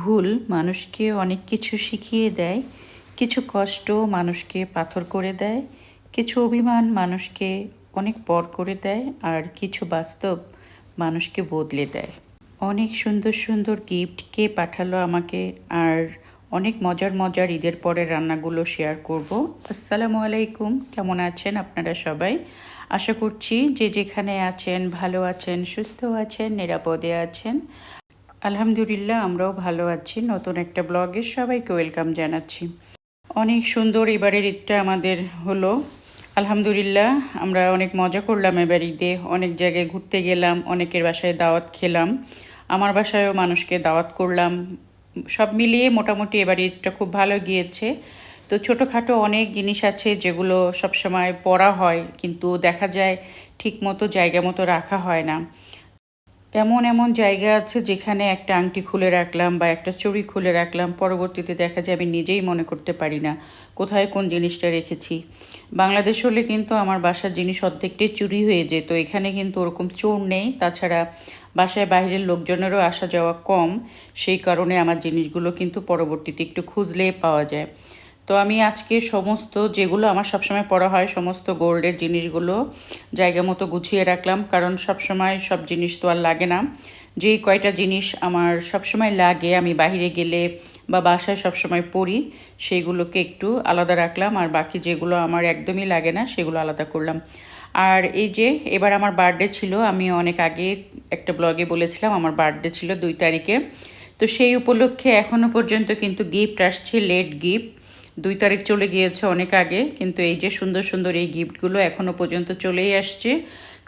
ভুল মানুষকে অনেক কিছু শিখিয়ে দেয়, কিছু কষ্ট মানুষকে পাথর করে দেয়, কিছু অভিমান মানুষকে অনেক পর করে দেয়, আর কিছু বাস্তব মানুষকে বদলে দেয়। অনেক সুন্দর সুন্দর গিফট কে পাঠালো আমাকে, আর অনেক মজার মজার ঈদের পরে রান্নাগুলো শেয়ার করব। আসসালামু আলাইকুম, কেমন আছেন আপনারা সবাই? আশা করছি যে যেখানে আছেন, ভালো আছেন, সুস্থ আছেন, নিরাপদে আছেন। আলহামদুলিল্লাহ, আমরাও ভালো আছি। নতুন একটা ব্লগে সবাইকে ওয়েলকাম জানাচ্ছি। অনেক সুন্দর এবারের ঈদটা আমাদের হলো। আলহামদুলিল্লাহ, আমরা অনেক মজা করলাম এবার ঈদে। অনেক জায়গায় ঘুরতে গেলাম, অনেকের বাসায় দাওয়াত খেলাম। আমার বাসায়ও মানুষকে দাওয়াত করলাম। সব মিলিয়ে মোটামুটি এবার ঈদটা খুব ভালো গিয়েছে। তো ছোটোখাটো অনেক জিনিস আছে যেগুলো সবসময় পড়া হয়, কিন্তু দেখা যায় ঠিক মতো জায়গা মতো রাখা হয় না। এমন এমন জায়গা আছে যেখানে একটা আংটি খুলে রাখলাম বা একটা চুড়ি খুলে রাখলাম, পরবর্তীতে দেখা যায় আমি নিজেই মনে করতে পারি না কোথায় কোন জিনিসটা রেখেছি। বাংলাদেশ হলে কিন্তু আমার বাসার জিনিস অর্ধেকটাই চুরি হয়ে যেত। এখানে কিন্তু ওরকম চোর নেই। তাছাড়া বাসায় বাইরের লোকজনেরও আসা যাওয়া কম। সেই কারণে আমার জিনিসগুলো কিন্তু পরবর্তীতে একটু খুঁজলেই পাওয়া যায়। তো আমি আজকে সমস্ত যেগুলো আমার সবসময় পড়া হয়, সমস্ত গোল্ডের জিনিসগুলো জায়গা মতো গুছিয়ে রাখলাম। কারণ সবসময় সব জিনিস তো আর লাগে না। যেই কয়টা জিনিস আমার সবসময় লাগে, আমি বাইরে গেলে বা বাসায় সবসময় পড়ি সেইগুলোকে একটু আলাদা রাখলাম। আর বাকি যেগুলো আমার একদমই লাগে না, সেগুলো আলাদা করলাম। আর এই যে এবার আমার বার্থডে ছিল, আমি অনেক আগে একটা ব্লগে বলেছিলাম, আমার বার্থডে ছিল দুই তারিখে। তো সেই উপলক্ষে এখনও পর্যন্ত কিন্তু গিফট আসছে লেট গিফট দুই তারিখ চলে গিয়েছে অনেক আগে, কিন্তু এই যে সুন্দর সুন্দর এই গিফটগুলো এখনও পর্যন্ত চলেই আসছে।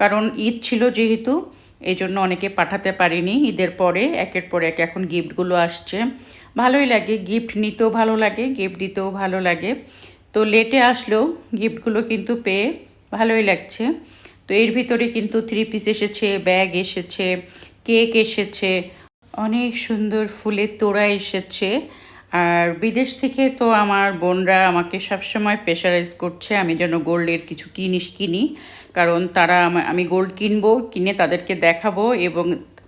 কারণ ঈদ ছিল যেহেতু, এই জন্য অনেকে পাঠাতে পারিনি ঈদের পরে, একের পর এক এখন গিফটগুলো আসছে। ভালোই লাগে, গিফট নিতেও ভালো লাগে, গিফট দিতেও ভালো লাগে। তো লেটে আসলেও গিফটগুলো কিন্তু পেয়ে ভালোই লাগছে। তো এর ভিতরে কিন্তু থ্রি পিস এসেছে ব্যাগ এসেছে কেক এসেছে, অনেক সুন্দর ফুলের তোড়া এসেছে। আর বিদেশ থেকে তো আমার বোনরা আমাকে সবসময় প্রেশারাইজ করছে, আমি যেন গোল্ডের কিছু কিনিস কিনি। কারণ তারা আমি গোল্ড কিনবো, কিনে তাদেরকে দেখাবো এবং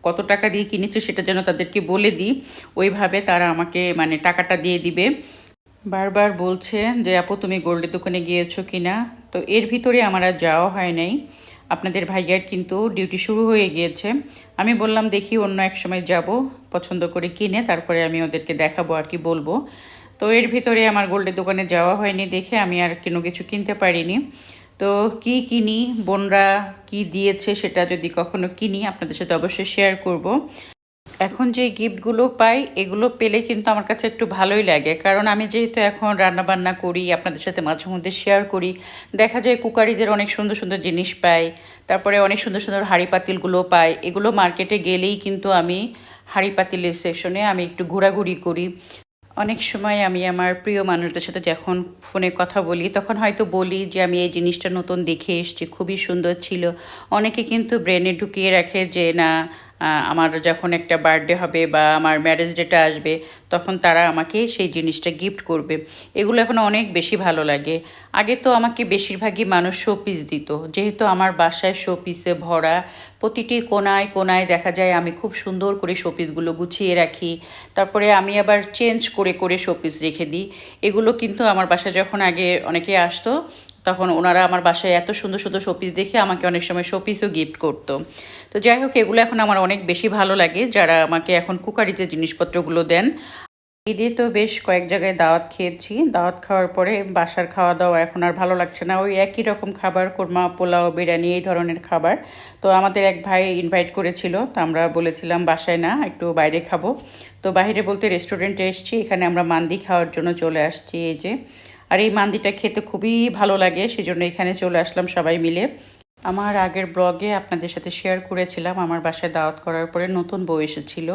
কত টাকা দিয়ে কিনেছে সেটা যেন তাদেরকে বলে দিই। ওইভাবে তারা আমাকে মানে টাকাটা দিয়ে দিবে। বারবার বলছে যে, আপু, তুমি গোল্ডের দোকানে গিয়েছো কিনা? তো এর ভিতরে আমার আর যাওয়া হয় নাই। আপনাদের ভাইয়ার কিন্তু ডিউটি শুরু হয়ে গিয়েছে। আমি বললাম, দেখি অন্য এক সময় যাব, পছন্দ করে কিনে, তারপরে আমি ওদেরকে দেখাবো আর কি বলব। তো এর ভিতরে আমার গোল্ডের দোকানে যাওয়া হয়নি দেখে আমি আর কোনো কিছু কিনতে পারিনি। তো কি কিনি, বোনরা কি দিয়েছে সেটা যদি কখনো কিনি, আপনাদের সাথে অবশ্যই শেয়ার করব। এখন যে গিফটগুলো পাই, এগুলো পেলে কিন্তু আমার কাছে একটু ভালোই লাগে। কারণ আমি যেহেতু এখন রান্না বান্না করি, আপনাদের সাথে মাঝে মধ্যে শেয়ার করি, দেখা যায় কুকারিজের অনেক সুন্দর সুন্দর জিনিস পাই, তারপরে অনেক সুন্দর সুন্দর হাঁড়ি পাতিলগুলো পাই, এগুলো মার্কেটে গেলেই কিন্তু আমি হাঁড়ি পাতিলের সেকশনে আমি একটু ঘোরাঘুরি করি। অনেক সময় আমি আমার প্রিয় মানুষদের সাথে যখন ফোনে কথা বলি, তখন হয়তো বলি যে, আমি এই জিনিসটা নতুন দেখে এসেছি, খুবই সুন্দর ছিল। অনেকে কিন্তু ব্রেনে ঢুকিয়ে রাখে যে, না আমার যখন একটা বার্থডে হবে বা আমার ম্যারেজ ডেটা আসবে, তখন তারা আমাকে সেই জিনিসটা গিফট করবে। এগুলো এখন অনেক বেশি ভালো লাগে। আগে তো আমাকে বেশিরভাগই মানুষ শোপিস দিত। যেহেতু আমার বাসায় শোপিসে ভরা, প্রতিটি কোনায় কোনায় দেখা যায় আমি খুব সুন্দর করে শোপিসগুলো গুছিয়ে রাখি। তারপরে আমি আবার চেঞ্জ করে করে শোপিস রেখে দিই। এগুলো কিন্তু আমার বাসায় যখন আগে অনেকে আসতো তখন ওনারা আমার বাসায় এত সুন্দর সুন্দর শোপিস দেখে আমাকে অনেক সময় শোপিসও গিফট করতো। তো যাই হোক, এগুলো এখন আমার অনেক বেশি ভালো লাগে। যারা আমাকে এখন কুকারিতে জিনিসপত্রগুলো দেন ঈদে তো বেশ কয়েক জায়গায় দাওয়াত খেয়েছি। দাওয়াত খাওয়ার পরে বাসার খাওয়া দাওয়া এখন আর ভালো লাগছে না। ওই একই রকম খাবার, কোরমা, পোলাও, বিরিয়ানি, এই ধরনের খাবার। তো আমাদের এক ভাই ইনভাইট করেছিল, তো আমরা বলেছিলাম বাসায় না, একটু বাইরে খাব। তো বাইরে বলতে রেস্টুরেন্টে এসেছি, এখানে আমরা মান্দি খাওয়ার জন্য চলে আসছি, এই যে। আর এই মান্দিটা খেতে খুবই ভালো লাগে, সেজন্য এখানে চলে আসলাম সবাই মিলে। আমার আগের ব্লগে আপনাদের সাথে শেয়ার করেছিলাম, আমার বাসায় দাওয়াত করার পরে নতুন বউ এসেছিল।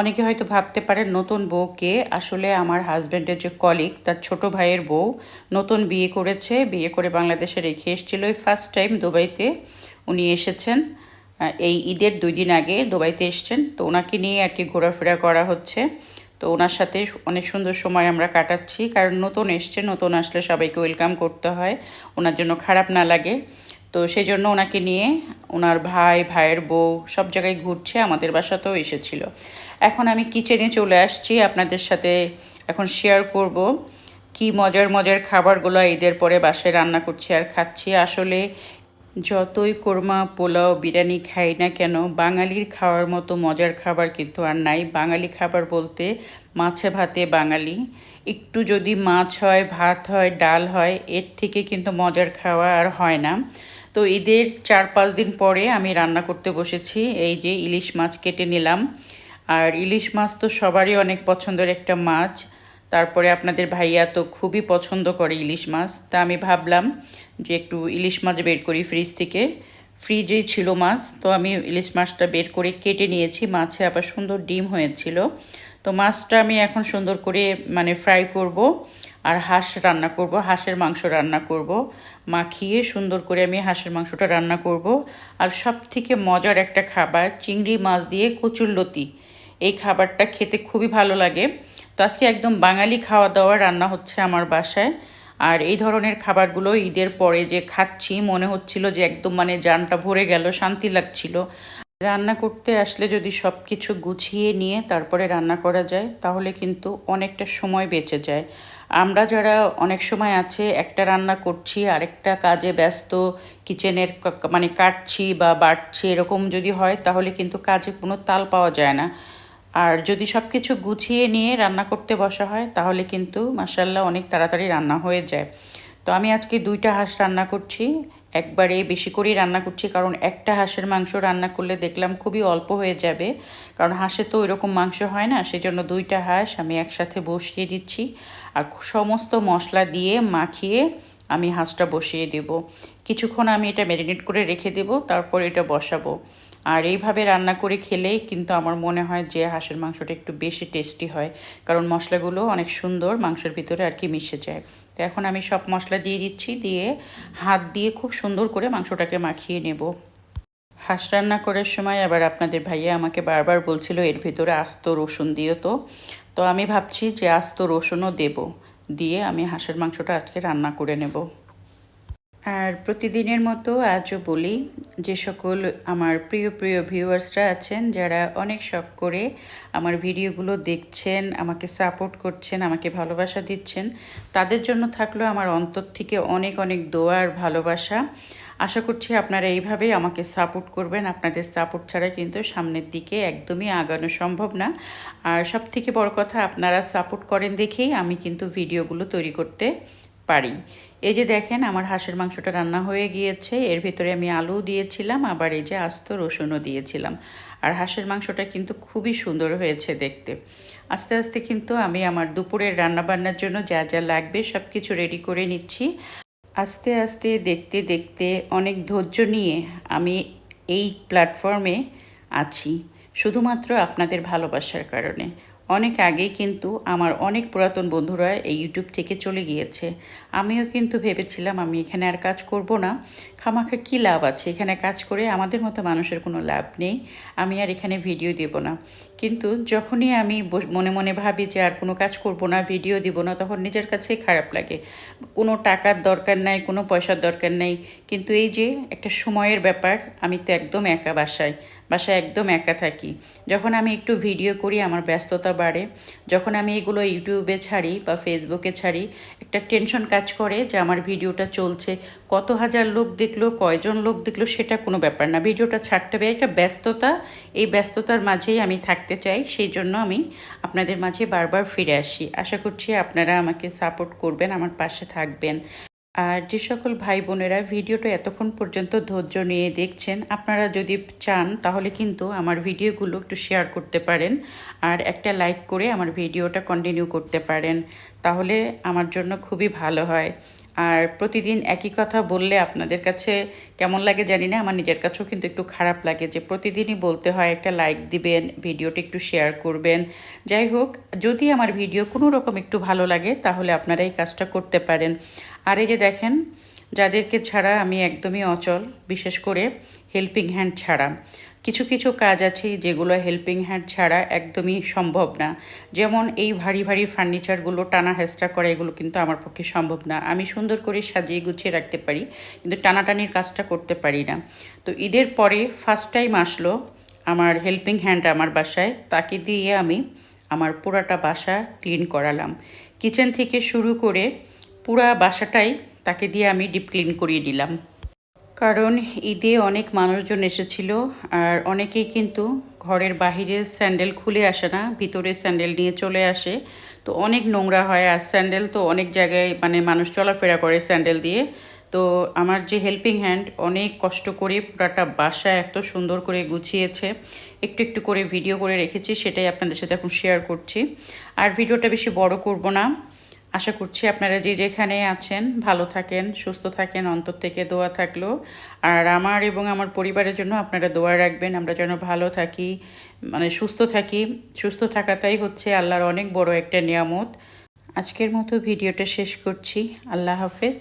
অনেকে হয়তো ভাবতে পারেন, নতুন বউকে আসলে আমার হাজব্যান্ডের যে কলিগ তার ছোট ভাইয়ের বউ নতুন বিয়ে করেছে, বিয়ে করে বাংলাদেশে রেখে এসেছিল। এই ফার্স্ট টাইম দুবাইতে উনি এসেছেন। এই ঈদের দুই দিন আগে দুবাইতে এসছেন। তো ওনাকে নিয়ে কি ঘোরাফেরা করা হচ্ছে। তো ওনার সাথে অনেক সুন্দর সময় আমরা কাটাচ্ছি, কারণ নতুন এসছে, নতুন আসলে সবাইকে ওয়েলকাম করতে হয়, ওনার জন্য খারাপ না লাগে। তো সেই জন্য ওনাকে নিয়ে ওনার ভাই, ভাইয়ের বউ সব জায়গায় ঘুরছে, আমাদের বাসাতেও এসেছিল। এখন আমি কিচেনে চলে আসছি, আপনাদের সাথে এখন শেয়ার করব কি মজার মজার খাবারগুলো ঈদের পরে বাসায় রান্না করছি আর খাচ্ছি। আসলে যতই কোরমা, পোলাও, বিরিয়ানি খাই না কেন, বাঙালির খাওয়ার মতো মজার খাবার কিন্তু আর নাই। বাঙালি খাবার বলতে মাছে ভাতে বাঙালি। একটু যদি মাছ হয়, ভাত হয়, ডাল হয়, এর থেকে কিন্তু মজার খাওয়া আর হয় না। তো ঈদের চার পাঁচ দিন পরে আমি রান্না করতে বসেছি। এই যে ইলিশ মাছ কেটে নিলাম। আর ইলিশ মাছ তো সবারই অনেক পছন্দের একটা মাছ। তারপরে আপনাদের ভাইয়া তো খুবই পছন্দ করে ইলিশ মাছ। তা আমি ভাবলাম যে একটু ইলিশ মাছ বের করি ফ্রিজ থেকে। ফ্রিজেই ছিল মাছ, তো আমি ইলিশ মাছটা বের করে কেটে নিয়েছি। মাছে আবার সুন্দর ডিম হয়েছিল। তো মাছটা আমি এখন সুন্দর করে মানে ফ্রাই করব আর হাঁস রান্না করব, হাঁসের মাংস রান্না করব। মাখিয়ে সুন্দর করে আমি হাঁসের মাংসটা রান্না করব। আর সব থেকে মজার একটা খাবার চিংড়ি মাছ দিয়ে কচুরলতি এই খাবারটা খেতে খুবই ভালো লাগে। তো আজকে একদম বাঙালি খাওয়া দাওয়া রান্না হচ্ছে আমার বাসায়। আর এই ধরনের খাবারগুলো ঈদের পরে যে খাচ্ছি, মনে হচ্ছিল যে একদম মানে জানটা ভরে গেল, শান্তি লাগছিল। রান্না করতে আসলে যদি সব কিছু গুছিয়ে নিয়ে তারপরে রান্না করা যায়, তাহলে কিন্তু অনেকটা সময় বেঁচে যায়। আমরা যারা অনেক সময় আছে একটা রান্না করছি, আরেকটা কাজে ব্যস্ত, কিচেনের মানে কাটছি বা বাটছি, এরকম যদি হয়, তাহলে কিন্তু কাজে কোনো তাল পাওয়া যায় না। আর যদি সব কিছু গুছিয়ে নিয়ে রান্না করতে বসা হয়, তাহলে কিন্তু মাসাল্লাহ অনেক তাড়াতাড়ি রান্না হয়ে যায়। তো আমি আজকে দুইটা হাঁস রান্না করছি, একবারে বেশি করেই রান্না করছি, কারণ একটা হাঁসের মাংস রান্না করলে দেখলাম খুবই অল্প হয়ে যাবে। কারণ হাঁসে তো ওইরকম মাংস হয় না, সেজন্য দুইটা হাঁস আমি একসাথে বসিয়ে দিচ্ছি। আর সমস্ত মশলা দিয়ে মাখিয়ে আমি হাঁসটা বসিয়ে দেব। কিছুক্ষণ আমি এটা ম্যারিনেট করে রেখে দেব, তারপর এটা বসাবো। আর এইভাবে রান্না করে খেলেই কিন্তু আমার মনে হয় যে হাঁসের মাংসটা একটু বেশি টেস্টি হয়। কারণ মশলাগুলো অনেক সুন্দর, মাংসের ভিতরে আর কি মিশে যায়। তো এখন আমি সব মশলা দিয়ে দিচ্ছি, দিয়ে হাত দিয়ে খুব সুন্দর করে মাংসটাকে মাখিয়ে নেব। হাঁস রান্না করার সময় আবার আপনাদের ভাইয়া আমাকে বারবার বলছিল, এর ভিতরে আস্ত রসুন দিও তো। তো আমি ভাবছি যে আস্ত রসুনও দেব। দিয়ে আমি হাঁসের মাংসটা আজকে রান্না করে নেব। আর প্রতিদিনের মতো আজও বলি যে সকল আমার প্রিয় প্রিয় ভিউয়ার্সরা আছেন, যারা অনেক শখ করে আমার ভিডিওগুলো দেখছেন, আমাকে সাপোর্ট করছেন, আমাকে ভালোবাসা দিচ্ছেন, তাদের জন্য থাকল আমার অন্তর থেকে অনেক অনেক দোয়া আর ভালোবাসা। আশা করছি আপনারা এইভাবেই আমাকে সাপোর্ট করবেন। আপনাদের সাপোর্ট ছাড়া কিন্তু সামনের দিকে একদমই আগানো সম্ভব না। আর সব থেকে বড় কথা, আপনারা সাপোর্ট করেন দেখেই আমি কিন্তু ভিডিওগুলো তৈরি করতে পারি। এই যে দেখেন, আমার হাঁসের মাংসটা রান্না হয়ে গিয়েছে। এর ভিতরে আমি আলু দিয়েছিলাম, আবার এই যে আস্ত রসুনও দিয়েছিলাম। আর হাঁসের মাংসটা কিন্তু খুবই সুন্দর হয়েছে দেখতে। আস্তে আস্তে কিন্তু আমি আমার দুপুরের রান্নাবান্নার জন্য যা যা লাগবে সব কিছু রেডি করে নিচ্ছি। আস্তে আস্তে দেখতে দেখতে অনেক ধৈর্য নিয়ে আমি এই প্ল্যাটফর্মে আছি, শুধুমাত্র আপনাদের ভালোবাসার কারণে। অনেক আগেই কিন্তু আমার অনেক পুরাতন বন্ধুরা এই ইউটিউব থেকে চলে গিয়েছে। আমিও কিন্তু ভেবেছিলাম আমি এখানে আর কাজ করব না। খামাখা কী লাভ আছে? এখানে কাজ করে আমাদের মতো মানুষের কোনো লাভ নেই। আমি আর এখানে ভিডিও দেব না। কিন্তু যখনই আমি মনে মনে ভাবি যে আর কোনো কাজ করব না ভিডিও দিব না, তখন নিজের কাছেই খারাপ লাগে। কোনো টাকার দরকার নাই, কোনো পয়সার দরকার নেই। কিন্তু এই যে একটা সময়ের ব্যাপার, আমি তো একদম একা বাসায়। বাসায় একদম একা থাকি। যখন আমি একটু ভিডিও করি, আমার ব্যস্ততা বাড়ে। যখন আমি এগুলো ইউটিউবে ছাড়ি বা ফেসবুকে ছাড়ি, একটা টেনশন কাজ করে যে আমার ভিডিওটা চলছে। কত হাজার লোক দেখল, কয়জন লোক দেখল, সেটা কোনো ব্যাপার না। ভিডিওটা ছাড়তে হবে। একটা ব্যস্ততা। এই ব্যস্ততার মাঝেই আমি থাকতে চাই। সেই জন্য আমি আপনাদের মাঝে বারবার ফিরে আসি। আশা করছি আপনারা আমাকে সাপোর্ট করবেন, আমার পাশে থাকবেন। আর যে সকল ভাই বোনেরা ভিডিওটা এতক্ষণ পর্যন্ত ধৈর্য নিয়ে দেখছেন, আপনারা যদি চান তাহলে কিন্তু আমার ভিডিওগুলো একটু শেয়ার করতে পারেন আর একটা লাইক করে আমার ভিডিওটা কন্টিনিউ করতে পারেন। তাহলে আমার জন্য খুবই ভালো হয়। আর প্রতিদিন একই কথা বললে আপনাদের কাছে কেমন লাগে জানি না, আমার নিজের কাছেও কিন্তু একটু খারাপ লাগে যে প্রতিদিনই বলতে হয় একটা লাইক দিবেন, ভিডিওটা একটু শেয়ার করবেন। যাই হোক, যদি আমার ভিডিও কোনো রকম একটু ভালো লাগে তাহলে আপনারা এই কাজটা করতে পারেন। আর এই যে দেখেন, যাদেরকে ছাড়া আমি একদমই অচল, বিশেষ করে হেল্পিং হ্যান্ড ছাড়া। কিছু কিছু কাজ আছে যেগুলো হেল্পিং হ্যান্ড ছাড়া একদমই সম্ভব না। যেমন এই ভারী ভারী ফার্নিচারগুলো টানা হেস্টা করা, এগুলো কিন্তু আমার পক্ষে সম্ভব না। আমি সুন্দর করে সাজিয়ে গুছিয়ে রাখতে পারি, কিন্তু টানাটানির কাজটা করতে পারি না। তো ঈদের পরে ফার্স্ট টাইম আসলো আমার হেল্পিং হ্যান্ড আমার বাসায়, তাকে দিয়ে আমি আমার পুরাটা বাসা ক্লিন করালাম। কিচেন থেকে শুরু করে পুরা বাসাটাই তাকে দিয়ে আমি ডিপ ক্লিন করিয়ে দিলাম। কারণ ঈদে অনেক মানুষজন এসেছিল আর অনেকেই কিন্তু ঘরের বাহিরে স্যান্ডেল খুলে আসে না, ভিতরে স্যান্ডেল নিয়ে চলে আসে। তো অনেক নোংরা হয় আর স্যান্ডেল তো অনেক জায়গায় মানে মানুষ চলাফেরা করে স্যান্ডেল দিয়ে। তো আমার যে হেল্পিং হ্যান্ড অনেক কষ্ট করে পুরাটা বাসা এত সুন্দর করে গুছিয়েছে। একটু একটু করে ভিডিও করে রেখেছি, সেটাই আপনাদের সাথে এখন শেয়ার করছি। আর ভিডিওটা বেশি বড় করব না। আশা করছি আপনারা যে যেখানে আছেন, ভালো থাকেন, সুস্থ থাকেন, অন্তর থেকে দোয়া থাকল। আর আমার এবং আমার পরিবারের জন্য আপনারা দোয়া রাখবেন, আমরা যেন ভালো থাকি মানে সুস্থ থাকি। সুস্থ থাকাটাই হচ্ছে আল্লাহর অনেক বড় একটা নিয়ামত। আজকের মতো ভিডিওটা শেষ করছি। আল্লাহ হাফেজ।